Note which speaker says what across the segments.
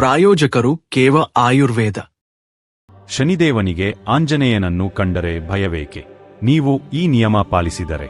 Speaker 1: ಪ್ರಾಯೋಜಕರು ಕೇವ ಆಯುರ್ವೇದ.
Speaker 2: ಶನಿದೇವನಿಗೆ ಆಂಜನೇಯನನ್ನು ಕಂಡರೆ ಭಯವೇಕೆ? ನೀವು ಈ ನಿಯಮ ಪಾಲಿಸಿದರೆ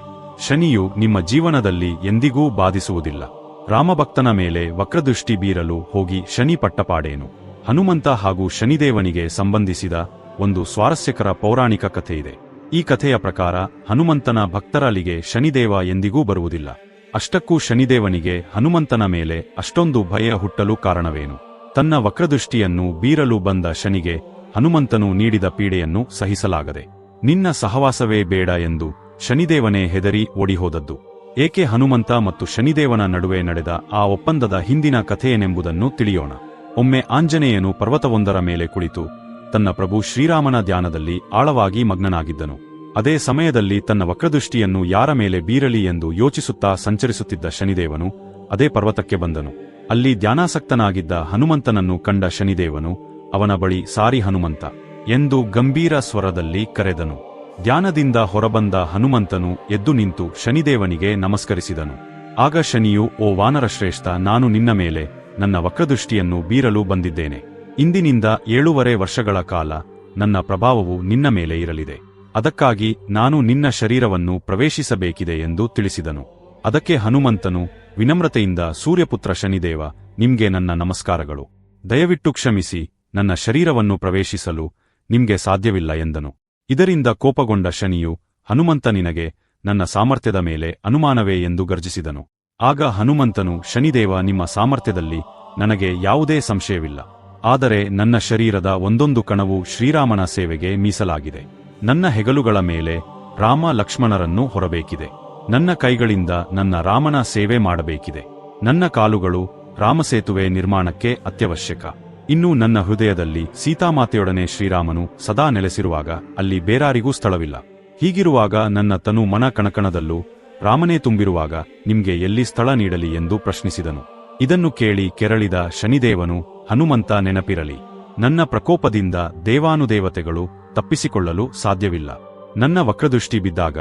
Speaker 2: ಶನಿಯು ನಿಮ್ಮ ಜೀವನದಲ್ಲಿ ಎಂದಿಗೂ ಬಾಧಿಸುವುದಿಲ್ಲ. ರಾಮಭಕ್ತನ ಮೇಲೆ ವಕ್ರದೃಷ್ಟಿ ಬೀರಲು ಹೋಗಿ ಶನಿ ಪಟ್ಟಪಾಡೇನು? ಹನುಮಂತ ಹಾಗೂ ಶನಿದೇವನಿಗೆ ಸಂಬಂಧಿಸಿದ ಒಂದು ಸ್ವಾರಸ್ಯಕರ ಪೌರಾಣಿಕ ಕಥೆಯಿದೆ ಈ ಕಥೆಯ ಪ್ರಕಾರ ಹನುಮಂತನ ಭಕ್ತರಲ್ಲಿಗೆ ಶನಿದೇವ ಎಂದಿಗೂ ಬರುವುದಿಲ್ಲ. ಅಷ್ಟಕ್ಕೂ ಶನಿದೇವನಿಗೆ ಹನುಮಂತನ ಮೇಲೆ ಅಷ್ಟೊಂದು ಭಯ ಹುಟ್ಟಲು ಕಾರಣವೇನು? ತನ್ನ ವಕ್ರದೃಷ್ಟಿಯನ್ನು ಬೀರಲು ಬಂದ ಶನಿಗೆ ಹನುಮಂತನು ನೀಡಿದ ಪೀಡೆಯನ್ನು ಸಹಿಸಲಾಗದೆ, ನಿನ್ನ ಸಹವಾಸವೇ ಬೇಡ ಎಂದು ಶನಿದೇವನೇ ಹೆದರಿ ಓಡಿಹೋದದ್ದು. ಏಕೆ ಹನುಮಂತ ಮತ್ತು ಶನಿದೇವನ ನಡುವೆ ನಡೆದ ಆ ಒಪ್ಪಂದದ ಹಿಂದಿನ ಕಥೆಯೇನೆಂಬುದನ್ನು ತಿಳಿಯೋಣ. ಒಮ್ಮೆ ಆಂಜನೇಯನು ಪರ್ವತವೊಂದರ ಮೇಲೆ ಕುಳಿತು ತನ್ನ ಪ್ರಭು ಶ್ರೀರಾಮನ ಧ್ಯಾನದಲ್ಲಿ ಆಳವಾಗಿ ಮಗ್ನನಾಗಿದ್ದನು. ಅದೇ ಸಮಯದಲ್ಲಿ ತನ್ನ ವಕ್ರದೃಷ್ಟಿಯನ್ನು ಯಾರ ಮೇಲೆ ಬೀರಲಿ ಎಂದು ಯೋಚಿಸುತ್ತಾ ಸಂಚರಿಸುತ್ತಿದ್ದ ಶನಿದೇವನು ಅದೇ ಪರ್ವತಕ್ಕೆ ಬಂದನು. ಅಲ್ಲಿ ಧ್ಯಾನಾಸಕ್ತನಾಗಿದ್ದ ಹನುಮಂತನನ್ನು ಕಂಡ ಶನಿದೇವನು, ಅವನ ಬಳಿ ಸಾರಿ ಹನುಮಂತ ಎಂದು ಗಂಭೀರ ಸ್ವರದಲ್ಲಿ ಕರೆದನು. ಧ್ಯಾನದಿಂದ ಹೊರಬಂದ ಹನುಮಂತನು ಎದ್ದು ನಿಂತು ಶನಿದೇವನಿಗೆ ನಮಸ್ಕರಿಸಿದನು. ಆಗ ಶನಿಯು, ಓ ವಾನರಶ್ರೇಷ್ಠ, ನಾನು ನಿನ್ನ ಮೇಲೆ ನನ್ನ ವಕ್ರದೃಷ್ಟಿಯನ್ನು ಬೀರಲು ಬಂದಿದ್ದೇನೆ. ಇಂದಿನಿಂದ ಏಳೂವರೆ ವರ್ಷಗಳ ಕಾಲ ನನ್ನ ಪ್ರಭಾವವು ನಿನ್ನ ಮೇಲೆ ಇರಲಿದೆ. ಅದಕ್ಕಾಗಿ ನಾನು ನಿನ್ನ ಶರೀರವನ್ನು ಪ್ರವೇಶಿಸಬೇಕಿದೆ ಎಂದು ತಿಳಿಸಿದನು. ಅದಕ್ಕೆ ಹನುಮಂತನು ವಿನಮ್ರತೆಯಿಂದ ಸೂರ್ಯಪುತ್ರ ಶನಿದೇವ, ನಿಮ್ಗೆ ನನ್ನ ನಮಸ್ಕಾರಗಳು. ದಯವಿಟ್ಟು ಕ್ಷಮಿಸಿ, ನನ್ನ ಶರೀರವನ್ನು ಪ್ರವೇಶಿಸಲು ನಿಮ್ಗೆ ಸಾಧ್ಯವಿಲ್ಲ ಎಂದನು. ಇದರಿಂದ ಕೋಪಗೊಂಡ ಶನಿಯು, ಹನುಮಂತ ನಿನಗೆ ನನ್ನ ಸಾಮರ್ಥ್ಯದ ಮೇಲೆ ಅನುಮಾನವೇ ಎಂದು ಗರ್ಜಿಸಿದನು. ಆಗ ಹನುಮಂತನು, ಶನಿದೇವ, ನಿಮ್ಮ ಸಾಮರ್ಥ್ಯದಲ್ಲಿ ನನಗೆ ಯಾವುದೇ ಸಂಶಯವಿಲ್ಲ. ಆದರೆ ನನ್ನ ಶರೀರದ ಒಂದೊಂದು ಕಣವು ಶ್ರೀರಾಮನ ಸೇವೆಗೆ ಮೀಸಲಾಗಿದೆ. ನನ್ನ ಹೆಗಲುಗಳ ಮೇಲೆ ರಾಮ ಲಕ್ಷ್ಮಣರನ್ನು ಹೊರಬೇಕಿದೆ. ನನ್ನ ಕೈಗಳಿಂದ ನನ್ನ ರಾಮನ ಸೇವೆ ಮಾಡಬೇಕಿದೆ. ನನ್ನ ಕಾಲುಗಳು ರಾಮಸೇತುವೆ ನಿರ್ಮಾಣಕ್ಕೆ ಅತ್ಯವಶ್ಯಕ. ಇನ್ನು ನನ್ನ ಹೃದಯದಲ್ಲಿ ಸೀತಾಮಾತೆಯೊಡನೆ ಶ್ರೀರಾಮನು ಸದಾ ನೆಲೆಸಿರುವಾಗ ಅಲ್ಲಿ ಬೇರಾರಿಗೂ ಸ್ಥಳವಿಲ್ಲ. ಹೀಗಿರುವಾಗ ನನ್ನ ತನು ಮನ ಕಣಕಣದಲ್ಲೂ ರಾಮನೇ ತುಂಬಿರುವಾಗ ನಿಮ್ಗೆ ಎಲ್ಲಿ ಸ್ಥಳ ನೀಡಲಿ ಎಂದು ಪ್ರಶ್ನಿಸಿದನು. ಇದನ್ನು ಕೇಳಿ ಕೆರಳಿದ ಶನಿದೇವನು ಹನುಮಂತ ನೆನಪಿರಲಿ. ನನ್ನ ಪ್ರಕೋಪದಿಂದ ದೇವಾನುದೇವತೆಗಳು ತಪ್ಪಿಸಿಕೊಳ್ಳಲು ಸಾಧ್ಯವಿಲ್ಲ. ನನ್ನ ವಕ್ರದೃಷ್ಟಿ ಬಿದ್ದಾಗ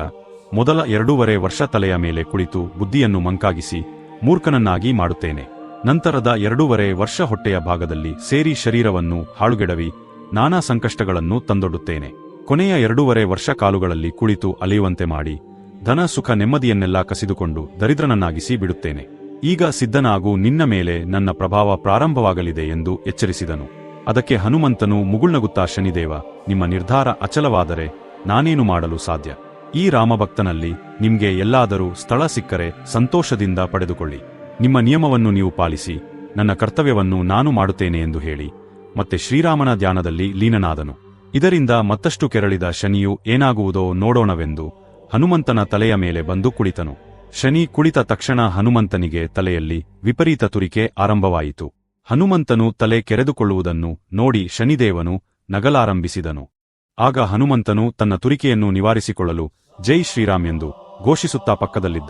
Speaker 2: ಮೊದಲ ಎರಡೂವರೆ ವರ್ಷ ತಲೆಯ ಮೇಲೆ ಕುಳಿತು ಬುದ್ಧಿಯನ್ನು ಮಂಕಾಗಿಸಿ ಮೂರ್ಖನನ್ನಾಗಿ ಮಾಡುತ್ತೇನೆ. ನಂತರದ ಎರಡೂವರೆ ವರ್ಷ ಹೊಟ್ಟೆಯ ಭಾಗದಲ್ಲಿ ಸೇರಿ ಶರೀರವನ್ನು ಹಾಳುಗೆಡವಿ, ನಾನಾ ಸಂಕಷ್ಟಗಳನ್ನು ತಂದೊಡ್ಡುತ್ತೇನೆ. ಕೊನೆಯ ಎರಡೂವರೆ ವರ್ಷ ಕಾಲುಗಳಲ್ಲಿ ಕುಳಿತು ಅಲಿಯುವಂತೆ ಮಾಡಿ, ಧನ ಸುಖ ನೆಮ್ಮದಿಯನ್ನೆಲ್ಲ ಕಸಿದುಕೊಂಡು ದರಿದ್ರನನ್ನಾಗಿಸಿ ಬಿಡುತ್ತೇನೆ. ಈಗ ಸಿದ್ಧನಾಗೂ ನಿನ್ನ ಮೇಲೆ ನನ್ನ ಪ್ರಭಾವ ಪ್ರಾರಂಭವಾಗಲಿದೆ ಎಂದು ಎಚ್ಚರಿಸಿದನು. ಅದಕ್ಕೆ ಹನುಮಂತನು ಮುಗುಳ್ನಗುತ್ತಾ ಶನಿದೇವ, ನಿಮ್ಮ ನಿರ್ಧಾರ ಅಚಲವಾದರೆ ನಾನೇನು ಮಾಡಲು ಸಾಧ್ಯ? ಈ ರಾಮಭಕ್ತನಲ್ಲಿ ನಿಮಗೆ ಎಲ್ಲಾದರೂ ಸ್ಥಳ ಸಿಕ್ಕರೆ ಸಂತೋಷದಿಂದ ಪಡೆದುಕೊಳ್ಳಿ. ನಿಮ್ಮ ನಿಯಮವನ್ನು ನೀವು ಪಾಲಿಸಿ, ನನ್ನ ಕರ್ತವ್ಯವನ್ನು ನಾನು ಮಾಡುತ್ತೇನೆ ಎಂದು ಹೇಳಿ. ಮತ್ತೆ ಶ್ರೀರಾಮನ ಧ್ಯಾನದಲ್ಲಿ ಲೀನನಾದನು. ಇದರಿಂದ ಮತ್ತಷ್ಟು ಕೆರಳಿದ ಶನಿಯು ಏನಾಗುವುದೋ ನೋಡೋಣವೆಂದು ಹನುಮಂತನ ತಲೆಯ ಮೇಲೆ ಬಂದು ಕುಳಿತನು. ಶನಿ ಕುಳಿತ ತಕ್ಷಣ ಹನುಮಂತನಿಗೆ ತಲೆಯಲ್ಲಿ ವಿಪರೀತ ತುರಿಕೆ ಆರಂಭವಾಯಿತು. ಹನುಮಂತನು ತಲೆ ಕೆರೆದುಕೊಳ್ಳುವುದನ್ನು ನೋಡಿ ಶನಿದೇವನು ನಗಲಾರಂಭಿಸಿದನು. ಆಗ ಹನುಮಂತನು ತನ್ನ ತುರಿಕೆಯನ್ನು ನಿವಾರಿಸಿಕೊಳ್ಳಲು ಜೈ ಶ್ರೀರಾಮ್ ಎಂದು ಘೋಷಿಸುತ್ತಾ ಪಕ್ಕದಲ್ಲಿದ್ದ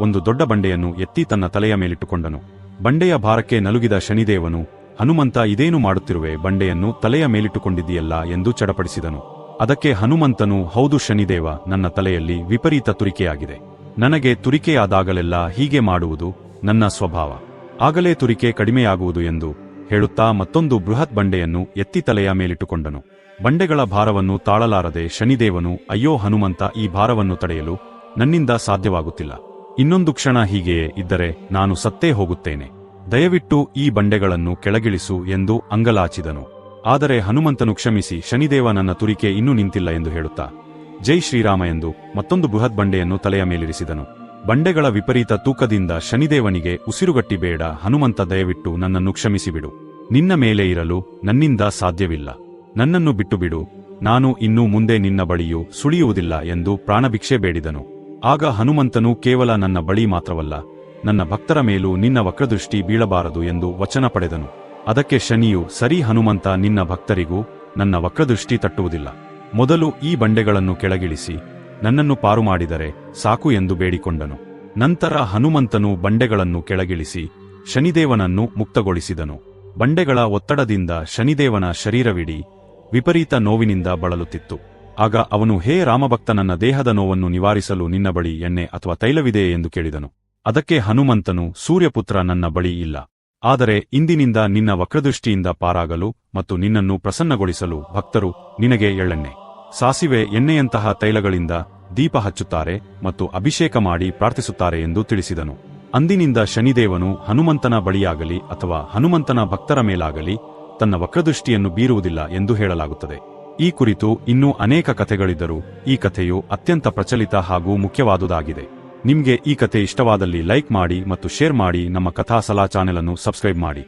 Speaker 2: ಒಂದು ದೊಡ್ಡ ಬಂಡೆಯನ್ನು ಎತ್ತಿ ತನ್ನ ತಲೆಯ ಮೇಲಿಟ್ಟುಕೊಂಡನು. ಬಂಡೆಯ ಭಾರಕ್ಕೆ ನಲುಗಿದ ಶನಿದೇವನು, ಹನುಮಂತ, ಇದೇನು ಮಾಡುತ್ತಿರುವೆ? ಬಂಡೆಯನ್ನು ತಲೆಯ ಮೇಲಿಟ್ಟುಕೊಂಡಿದ್ದೀಯಲ್ಲ? ಎಂದು ಚಡಪಡಿಸಿದನು. ಅದಕ್ಕೆ ಹನುಮಂತನು, ಹೌದು ಶನಿದೇವ, ನನ್ನ ತಲೆಯಲ್ಲಿ ವಿಪರೀತ ತುರಿಕೆಯಾಗಿದೆ. ನನಗೆ ತುರಿಕೆಯಾದಾಗಲೆಲ್ಲ ಹೀಗೆ ಮಾಡುವುದು ನನ್ನ ಸ್ವಭಾವ. ಆಗಲೇ ತುರಿಕೆ ಕಡಿಮೆಯಾಗುವುದು ಎಂದು ಹೇಳುತ್ತಾ ಮತ್ತೊಂದು ಬೃಹತ್ ಬಂಡೆಯನ್ನು ಎತ್ತಿ ತಲೆಯ ಮೇಲಿಟ್ಟುಕೊಂಡನು. ಬಂಡೆಗಳ ಭಾರವನ್ನು ತಾಳಲಾರದೆ ಶನಿದೇವನು, ಅಯ್ಯೋ ಹನುಮಂತ, ಈ ಭಾರವನ್ನು ತಡೆಯಲು ನನ್ನಿಂದ ಸಾಧ್ಯವಾಗುತ್ತಿಲ್ಲ. ಇನ್ನೊಂದು ಕ್ಷಣ ಹೀಗೆಯೇ ಇದ್ದರೆ ನಾನು ಸತ್ತೇ ಹೋಗುತ್ತೇನೆ. ದಯವಿಟ್ಟು ಈ ಬಂಡೆಗಳನ್ನು ಕೆಳಗಿಳಿಸು ಎಂದು ಅಂಗಲಾಚಿದನು. ಆದರೆ ಹನುಮಂತನು ಕ್ಷಮಿಸಿ, ಶನಿದೇವ ನನ್ನ ತುರಿಕೆ ಇನ್ನೂ ನಿಂತಿಲ್ಲ ಎಂದು ಹೇಳುತ್ತಾ, ಜೈ ಶ್ರೀರಾಮ ಎಂದು ಮತ್ತೊಂದು ಬೃಹತ್ ಬಂಡೆಯನ್ನು ತಲೆಯ ಮೇಲಿರಿಸಿದನು. ಬಂಡೆಗಳ ವಿಪರೀತ ತೂಕದಿಂದ ಶನಿದೇವನಿಗೆ ಉಸಿರುಗಟ್ಟಿಬೇಡ ಹನುಮಂತ, ದಯವಿಟ್ಟು ನನ್ನನ್ನು ಕ್ಷಮಿಸಿಬಿಡು. ನಿನ್ನ ಮೇಲೆ ಇರಲು ನನ್ನಿಂದ ಸಾಧ್ಯವಿಲ್ಲ. ನನ್ನನ್ನು ಬಿಟ್ಟುಬಿಡು. ನಾನು ಇನ್ನೂ ಮುಂದೆ ನಿನ್ನ ಬಳಿಯೂ ಸುಳಿಯುವುದಿಲ್ಲ ಎಂದು ಪ್ರಾಣಭಿಕ್ಷೆ ಬೇಡಿದನು. ಆಗ ಹನುಮಂತನು ಕೇವಲ ನನ್ನ ಬಳಿ ಮಾತ್ರವಲ್ಲ, ನನ್ನ ಭಕ್ತರ ಮೇಲೂ ನಿನ್ನ ವಕ್ರದೃಷ್ಟಿ ಬೀಳಬಾರದು ಎಂದು ವಚನ ಪಡೆದನು. ಅದಕ್ಕೆ ಶನಿಯು, ಸರಿ ಹನುಮಂತ, ನಿನ್ನ ಭಕ್ತರಿಗೂ ನನ್ನ ವಕ್ರದೃಷ್ಟಿ ತಟ್ಟುವುದಿಲ್ಲ. ಮೊದಲು ಈ ಬಂಡೆಗಳನ್ನು ಕೆಳಗಿಳಿಸಿ, ನನ್ನನ್ನು ಪಾರು ಮಾಡಿದರೆ ಸಾಕು ಎಂದು ಬೇಡಿಕೊಂಡನು. ನಂತರ ಹನುಮಂತನು ಬಂಡೆಗಳನ್ನು ಕೆಳಗಿಳಿಸಿ, ಶನಿದೇವನನ್ನು ಮುಕ್ತಗೊಳಿಸಿದನು. ಬಂಡೆಗಳ ಒತ್ತಡದಿಂದ ಶನಿದೇವನ ಶರೀರವಿಡೀ ವಿಪರೀತ ನೋವಿನಿಂದ ಬಳಲುತ್ತಿತ್ತು. ಆಗ ಅವನು, ಹೇ ರಾಮಭಕ್ತ ನನ್ನ ದೇಹದ ನೋವನ್ನು ನಿವಾರಿಸಲು ನಿನ್ನ ಬಳಿ ಎಣ್ಣೆ ಅಥವಾ ತೈಲವಿದೆ ಎಂದು ಕೇಳಿದನು. ಅದಕ್ಕೆ ಹನುಮಂತನು, ಸೂರ್ಯಪುತ್ರ ನನ್ನ ಬಳಿ ಇಲ್ಲ. ಆದರೆ ಇಂದಿನಿಂದ ನಿನ್ನ ವಕ್ರದೃಷ್ಟಿಯಿಂದ ಪಾರಾಗಲು ಮತ್ತು ನಿನ್ನನ್ನು ಪ್ರಸನ್ನಗೊಳಿಸಲು ಭಕ್ತರು ನಿನಗೆ ಎಳ್ಳೆಣ್ಣೆ ಸಾಸಿವೆ ಎಣ್ಣೆಯಂತಹ ತೈಲಗಳಿಂದ ದೀಪ ಹಚ್ಚುತ್ತಾರೆ ಮತ್ತು ಅಭಿಷೇಕ ಮಾಡಿ ಪ್ರಾರ್ಥಿಸುತ್ತಾರೆ ಎಂದು ತಿಳಿಸಿದನು. ಅಂದಿನಿಂದ ಶನಿದೇವನು ಹನುಮಂತನ ಬಳಿಯಾಗಲಿ ಅಥವಾ ಹನುಮಂತನ ಭಕ್ತರ ಮೇಲಾಗಲಿ ತನ್ನ ವಕ್ರದೃಷ್ಟಿಯನ್ನು ಬೀರುವುದಿಲ್ಲ ಎಂದು ಹೇಳಲಾಗುತ್ತದೆ. ಈ ಕುರಿತು ಇನ್ನೂ ಅನೇಕ ಕಥೆಗಳಿದ್ದರೂ ಈ ಕಥೆಯು ಅತ್ಯಂತ ಪ್ರಚಲಿತ ಹಾಗೂ ಮುಖ್ಯವಾದುದಾಗಿದೆ. ನಿಮ್ಗೆ ಈ ಕಥೆ ಇಷ್ಟವಾದಲ್ಲಿ ಲೈಕ್ ಮಾಡಿ ಮತ್ತು ಶೇರ್ ಮಾಡಿ ನಮ್ಮ ಕಥಾ ಸಲಾ ಚಾನೆಲ್ ಅನ್ನು ಸಬ್ಸ್ಕ್ರೈಬ್ ಮಾಡಿ.